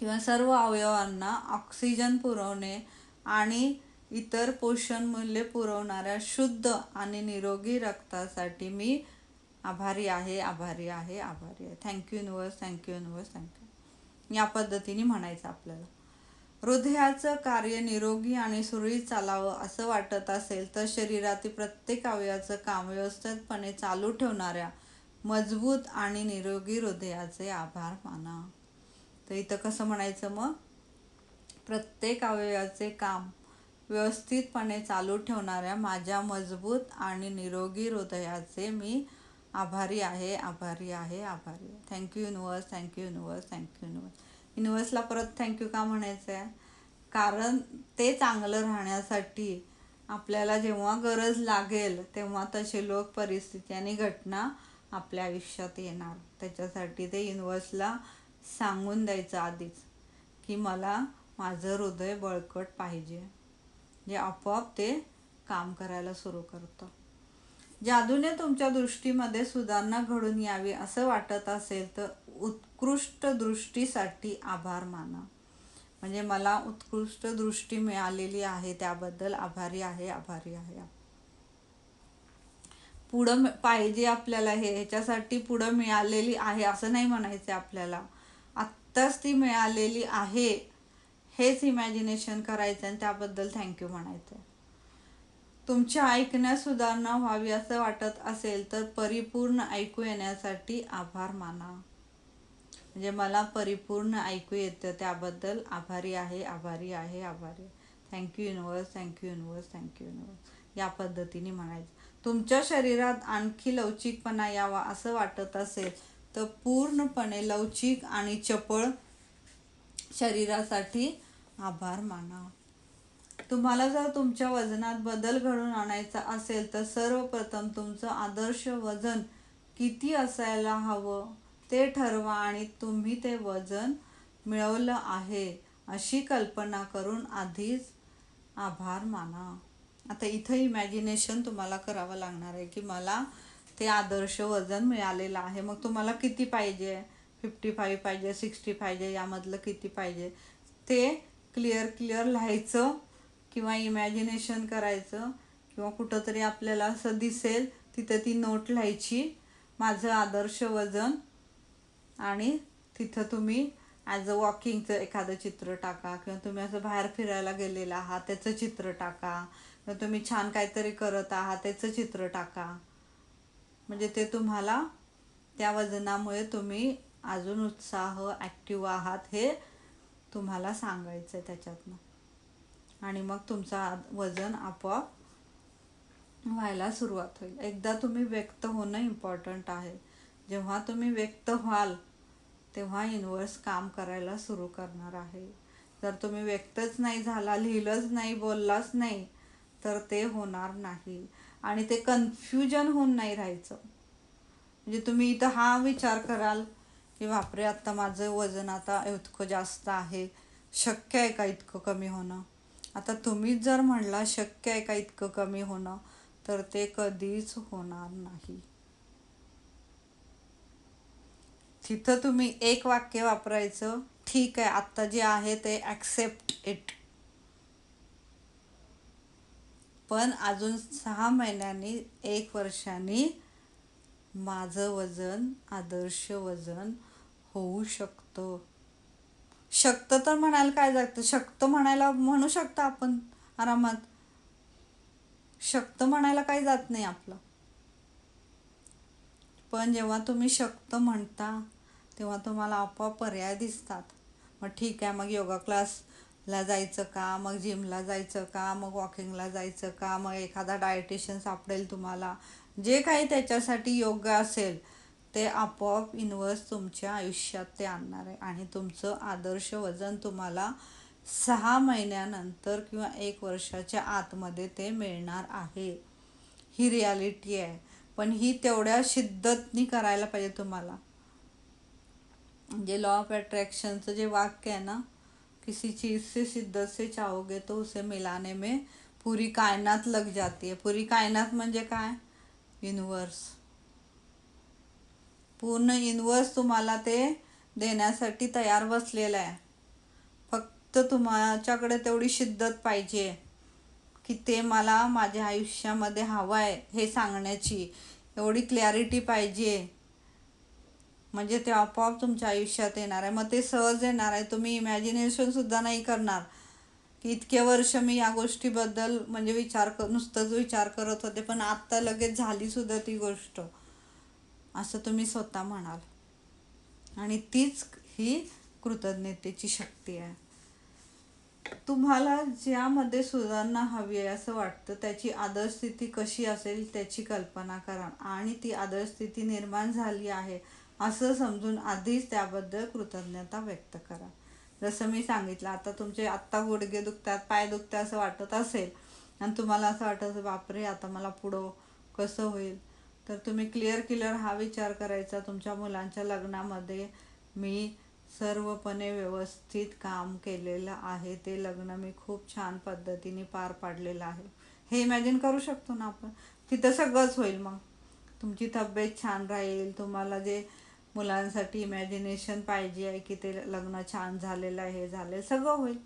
किंवा सर्व अवयवांना ऑक्सिजन पुरवणे आणि इतर पोषण मूल्य पुरवणाऱ्या शुद्ध आणि निरोगी रक्तासाठी मी आभारी आहे आभारी आहे आभारी आहे. Thank you universe thank you universe thank you या पद्धतीने म्हणायचं आपल्याला. हृदयाचं कार्य निरोगी आणि सुरळीत चालावं असं वाटत असेल तर शरीरातील प्रत्येक अवयवाचं काम व्यवस्थितपणे चालू ठेवणाऱ्या मजबूत आणि निरोगी हृदयाचे आभार माना. तर इथं कसं म्हणायचं मग? प्रत्येक अवयवाचे काम व्यवस्थितपणे चालू ठेवणाऱ्या माझ्या मजबूत आणि निरोगी हृदयाचे मी आभारी आहे आभारी आहे आभारी आहे. Thank you universe thank you universe thank you universe युनिवर्सला परत थँक्यू का म्हणायचं आहे कारण ते चांगलं राहण्यासाठी आपल्याला जेव्हा गरज लागेल तेव्हा तसे लोक परिस्थिती आणि घटना आपल्या आयुष्यात येणार. त्याच्यासाठी ते युनिवर्सला सांगून द्यायचं आधीच की मला माझं हृदय बळकट पाहिजे. जे आपोआप ते काम करायला सुरू करतं. जादूने तुमच्या दृष्टीमध्ये सुधारणा घडून यावी असं वाटत असेल तर उत्कृष्ट दृष्टीसाठी आभार माना. म्हणजे मला उत्कृष्ट दृष्टी मिळालेली आहे त्याबद्दल आभारी आहे आभारी आहे. पुढं पाहिजे आपल्याला हे ह्याच्यासाठी पुढं मिळालेली आहे असं नाही म्हणायचं आपल्याला. आत्ताच ती मिळालेली आहे. हेच इमॅजिनेशन करायचं आणि त्याबद्दल थँक्यू म्हणायचं तुमच्या ऐकण्यात सुधारणा व्हावी असं वाटत असेल तर परिपूर्ण ऐकू येण्यासाठी आभार माना. म्हणजे मला परिपूर्ण ऐकू येतं त्याबद्दल. आभारी आहे आभारी आहे आभारी thank you universe thank you universe thank you universe या पद्धतीने म्हणायचं. तुमच्या शरीरात आणखी लवचिकपणा यावा असं वाटत असेल तर पूर्णपणे लवचिक आणि चपळ शरीरासाठी आभार माना. तुम्हाला जर तुमच्या वजनात बदल घडून आणायचा असेल तर सर्वप्रथम तुमचं आदर्श वजन किती असायला हवं ते ठरवा आणि तुम्ही ते वजन मिळवलं आहे अशी कल्पना करून आधीच आभार माना. आता इथं इमॅजिनेशन तुम्हाला करावं लागणार आहे की मला ते आदर्श वजन मिळालेलं आहे. मग तुम्हाला किती पाहिजे? फिफ्टी फाईव्ह पाहिजे सिक्स्टी पाहिजे यामधलं किती पाहिजे? ते क्लिअर क्लिअर लिहायचं किंवा इमॅजिनेशन करायचं किंवा कुठंतरी आपल्याला असं दिसेल तिथं ती नोट लिहायची माझं आदर्श वजन आणि तिथं तुम्ही ॲज अ वॉकिंगचं एखादं चित्र टाका किंवा तुम्ही असं बाहेर फिरायला गेलेलं आहात त्याचं चित्र टाका. किंवा तुम्ही छान काहीतरी करत आहात त्याचं चित्र टाका. म्हणजे ते तुम्हाला त्या वजनामुळे तुम्ही अजून उत्साह ॲक्टिव्ह आहात हे तुम्हाला सांगायचं आहे त्याच्यातनं. आणि मग तुमचा वजन आपोआप व्हायला सुरुवात होईल. एकदा तुम्ही व्यक्त होणं इम्पॉर्टंट आहे. जेव्हा तुम्ही व्यक्त व्हाल तेव्हा युनिवर्स काम करायला सुरू करणार आहे. जर तुम्ही व्यक्तच नाही झाला लिहिलंच नाही बोललाच नाही तर ते होणार नाही. आणि ते कन्फ्युजन होऊन नाही राहायचं. म्हणजे तुम्ही इथं हा विचार कराल की बापरे आत्ता माझं वजन आता इतकं जास्त आहे. शक्य आहे का इतकं कमी होणं? आता तुम्हीच जर म्हणला शक्य आहे का इतकं कमी होणं तर ते कधीच होणार नाही. तिथं तुम्ही एक वाक्य वापरायचं ठीक आहे आत्ता जे आहे ते ॲक्सेप्ट इट पण अजून सहा महिन्यांनी एक वर्षांनी माझं वजन आदर्श वजन होऊ शकतं. शकतं तर म्हणायला काय जातं शकतं म्हणायला म्हणू शकतं आपण आरामात. शकतं म्हणायला काही जात नाही आपलं. पण जेव्हा तुम्ही शक्त म्हणता तेव्हा तुम्हाला आपोआप पर्याय दिसतात. मग ठीक आहे मग योगा क्लास ला जायचं का? मग जिमला जायचं का? मग वॉकिंगला जायचं का? मग एखादा डायटिशियन सापडेल तुम्हाला. जे काही त्याच्यासाठी योग्य असेल ते आपोआप इनवर्स तुमच्या आयुष्यात ते आणणार आहे. आणि तुमचं आदर्श वजन तुम्हाला सहा महिन्यानंतर किंवा एक वर्षाच्या आतमध्ये ते मिळणार आहे. ही रियालिटी आहे. पण ही तेवढ्या शिद्दतनी करायला पाहिजे तुम्हाला. म्हणजे लॉ ऑफ अट्रॅक्शनचं जे वाक्य आहे ना किसी चीज़ से शिद्दत से चाहोगे तो उसे मिलाने में पुरी कायनात लग जाती है। पुरी कायनात म्हणजे काय? युनिवर्स पूर्ण युनिवर्स तुम्हाला ते देण्यासाठी तयार बसलेलं आहे. फक्त तुमच्याकडे तेवढी शिद्दत पाहिजे की ते मला माझ्या आयुष्यामध्ये हवं आहे हे सांगण्याची. एवढी क्लॅरिटी पाहिजे. म्हणजे ते आपोआप तुमच्या आयुष्यात येणार आहे. मग ते सहज येणार आहे. तुम्ही इमॅजिनेशनसुद्धा नाही करणार. की इतके वर्ष मी या गोष्टीबद्दल म्हणजे विचार कर नुसतंच विचार करत होते. पण आत्ता लगेच झालीसुद्धा ती गोष्ट. असं तुम्ही स्वतः म्हणाल. आणि तीच ही कृतज्ञतेची शक्ती आहे. तुम्हाला ज्यामध्ये सुधारणा हवी आहे असं वाटतं त्याची आदर्श स्थिती कशी असेल त्याची कल्पना करा. आणि ती आदर्श स्थिती निर्माण झाली आहे. असं समजून आधीच त्याबद्दल कृतज्ञता व्यक्त करा. जसं मी सांगितलं आता तुमचे आत्ता गुडघे दुखतात पाय दुखतात असं वाटत असेल आणि तुम्हाला असं वाटत बापरे आता मला पुढं कसं होईल? तर तुम्ही क्लिअर क्लिअर हा विचार करायचा तुमच्या मुलांच्या लग्नामध्ये. मी सर्वपणे व्यवस्थित काम केलेलं आहे. ते लग्न मी खूप छान पद्धतीने पार पाडलेलं आहे. हे इमॅजिन करू शकतो ना आपण? तिथं सगळंच होईल मग. तुमची तब्येत छान राहील तुम्हाला जे मुलांसाठी इमॅजिनेशन पाहिजे आहे की ते लग्न छान झालेलं आहे हे सगळं होईल.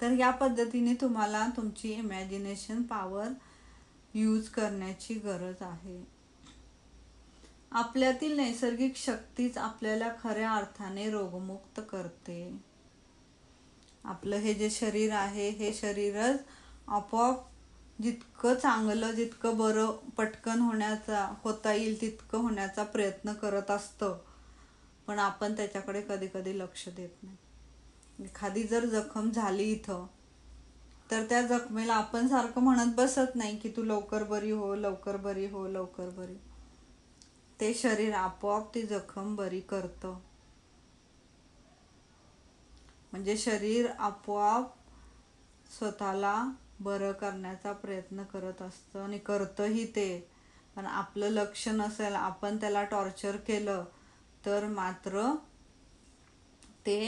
तर या पद्धतीने तुम्हाला तुमची इमॅजिनेशन पॉवर यूज करण्याची गरज आहे. आपल्यातील नैसर्गिक शक्तीच आपल्याला खऱ्या अर्थाने रोगमुक्त करते. आपलं हे जे शरीर आहे हे शरीरच आपोआप जितकं चांगलं जितकं बरं पटकन होण्याचा होता येईल तितकं होण्याचा प्रयत्न करत असतं. पण आपण त्याच्याकडे कधी कधी लक्ष देत नाही. एखादी जर जखम झाली इथं तर त्या जखमेला आपण सारखं म्हणत बसत नाही की तू लवकर बरी हो लवकर बरी हो लवकर बरी हो. ते शरीर आपोआप ती जखम बरी करतं. म्हणजे शरीर आपोआप स्वतःला बरं करण्याचा प्रयत्न करत असतं आणि करतंही ते. पण आपलं लक्ष नसेल आपण त्याला टॉर्चर केलं तर मात्र ते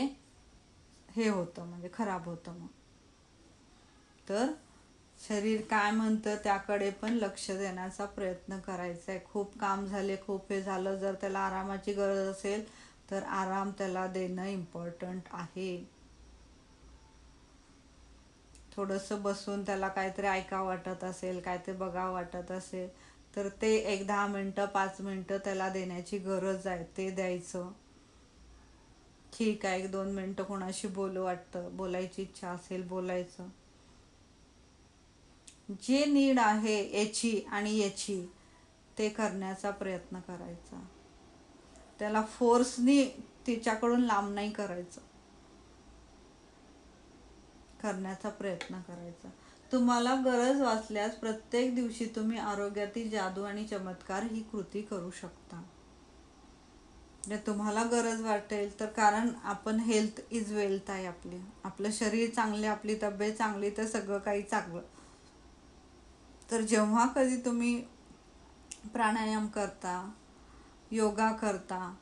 हे होतं म्हणजे खराब होतं मग. तर शरीर काय म्हणतं त्याकडे पण लक्ष देण्याचा प्रयत्न करायचा आहे खूप काम झाले खूप हे झालं जर त्याला आरामाची गरज असेल तर आराम त्याला देणं इम्पॉर्टंट आहे. थोडंसं बसून त्याला काहीतरी ऐका वाटत असेल काहीतरी बघा बघावं वाटत असेल तर ते एक दहा मिनटं पाच मिनटं त्याला देण्याची गरज आहे ते द्यायचं. ठीक आहे एक दोन मिनटं कोणाशी बोलू वाटतं बोलायची इच्छा असेल बोलायचं. जे नीड आहे याची आणि याची ते करण्याचा प्रयत्न करायचा. त्याला फोर्सनी तिच्याकडून लांब नाही करायचं. करण्याचा प्रयत्न करायचा. तुम्हाला गरज वाचल्यास प्रत्येक दिवशी तुम्ही आरोग्यातील जादू आणि चमत्कार ही कृती करू शकता. म्हणजे तुम्हाला गरज वाटेल तर कारण आपण हेल्थ इज वेल्थ आहे आपली. आपलं शरीर चांगले आपली तब्येत चांगली तर सगळं काही चांगलं. तर जेव्हा कधी तुम्ही प्राणायाम करता योगा करता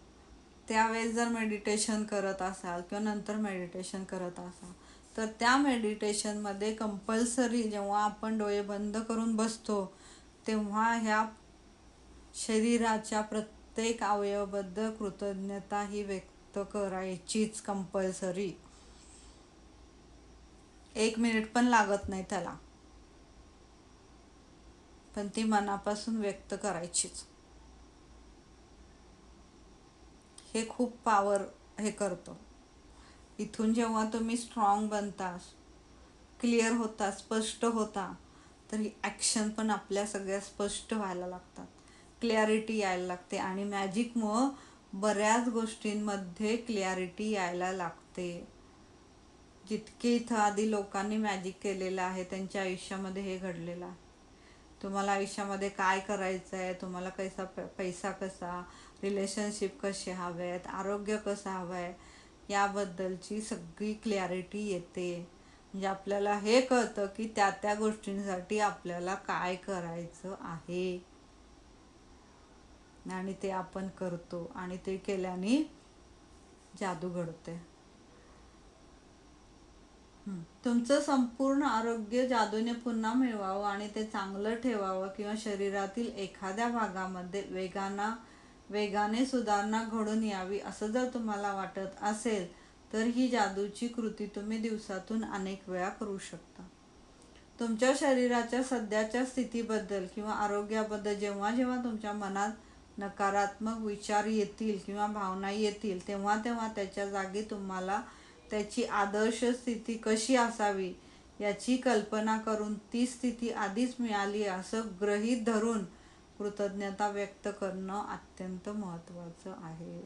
त्यावेळेस जर मेडिटेशन करत असाल किंवा नंतर मेडिटेशन करत असाल तर त्या मेडिटेशनमध्ये कंपल्सरी जेव्हा आपण डोळे बंद करून बसतो तेव्हा ह्या शरीराच्या प्रत्येक अवयवबद्ध कृतज्ञता ही व्यक्त करायचीच कंपल्सरी एक मिनिट पण लागत नाही त्याला. पण ती मनापासून व्यक्त करायचीच. हे खूप पावर हे करतं. इथून जेव्हा तुम्ही स्ट्रॉंग बनता क्लिअर होता स्पष्ट होता तर ही ॲक्शन पण आपल्या सगळ्या स्पष्ट व्हायला लागतात. क्लॅरिटी यायला लागते आणि मॅजिकमुळं बऱ्याच गोष्टींमध्ये क्लॅरिटी यायला लागते. जितके इथं आधी लोकांनी मॅजिक केलेलं आहे त्यांच्या आयुष्यामध्ये हे घडलेलं आहे. तुम्हाला आयुष्यामध्ये काय करायचं आहे तुम्हाला कैसा पैसा कसा रिलेशनशिप कसे हवे आहेत आरोग्य कसं हवं आहे याबद्दलची सगळी क्लॅरिटी येते. म्हणजे आपल्याला हे कळतं की त्या त्या गोष्टींसाठी आपल्याला काय करायचं आहे. आणि ते आपण करतो आणि ते केल्याने जादू घडते. तुमचं संपूर्ण आरोग्य जादूने पुन्हा मिळवावं आणि ते चांगलं ठेवावं किंवा शरीरातील एखाद्या भागामध्ये वेगाना वेगाने सुधारणा घडून यावी असं जर तुम्हाला वाटत असेल तर ही जादूची कृती तुम्ही दिवसातून अनेक वेळा करू शकता. तुमच्या शरीराच्या सध्याच्या स्थितीबद्दल किंवा आरोग्याबद्दल जेव्हा जेव्हा तुमच्या मनात नकारात्मक विचार येतील किंवा भावना येतील तेव्हा तेव्हा त्याच्या जागी तुम्हाला त्याची आदर्श स्थिती कशी असावी याची कल्पना करून ती स्थिती आधीच मिळाली असं गृहीत धरून कृतज्ञता व्यक्त करणं अत्यंत महत्त्वाचं आहे.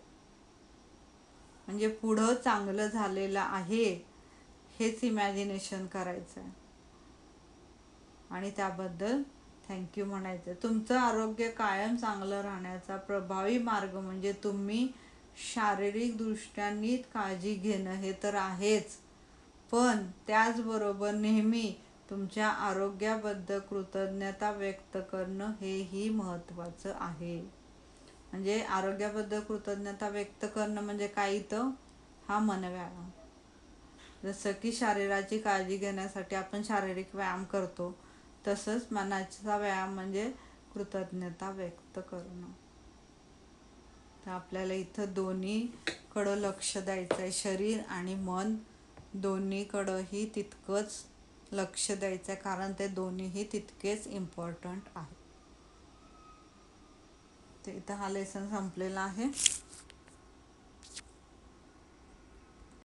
म्हणजे पुढं चांगलं झालेलं आहे हेच इमॅजिनेशन करायचं आहे आणि त्याबद्दल थँक्यू म्हणायचं तुमचं आरोग्य कायम चांगलं राहण्याचा प्रभावी मार्ग म्हणजे तुम्ही शारीरिकदृष्ट्या नीट काळजी घेणं हे तर आहेच. पण त्याचबरोबर नेहमी तुमच्या आरोग्याबद्दल कृतज्ञता व्यक्त करणं हेही महत्त्वाचं आहे. म्हणजे आरोग्याबद्दल कृतज्ञता व्यक्त करणं म्हणजे काय इथं? हा मनव्यायाम. जसं की शरीराची काळजी घेण्यासाठी आपण शारीरिक व्यायाम करतो तसंच मनाचा व्यायाम म्हणजे कृतज्ञता व्यक्त करणं. तर आपल्याला इथं दोन्हीकडं लक्ष द्यायचं आहे शरीर आणि मन दोन्हीकडंही तितकंच लक्ष द्यायचं आहे कारण ते दोन्हीही तितकेच इम्पॉर्टंट आहे. ते इथं हा लेसन संपलेला आहे.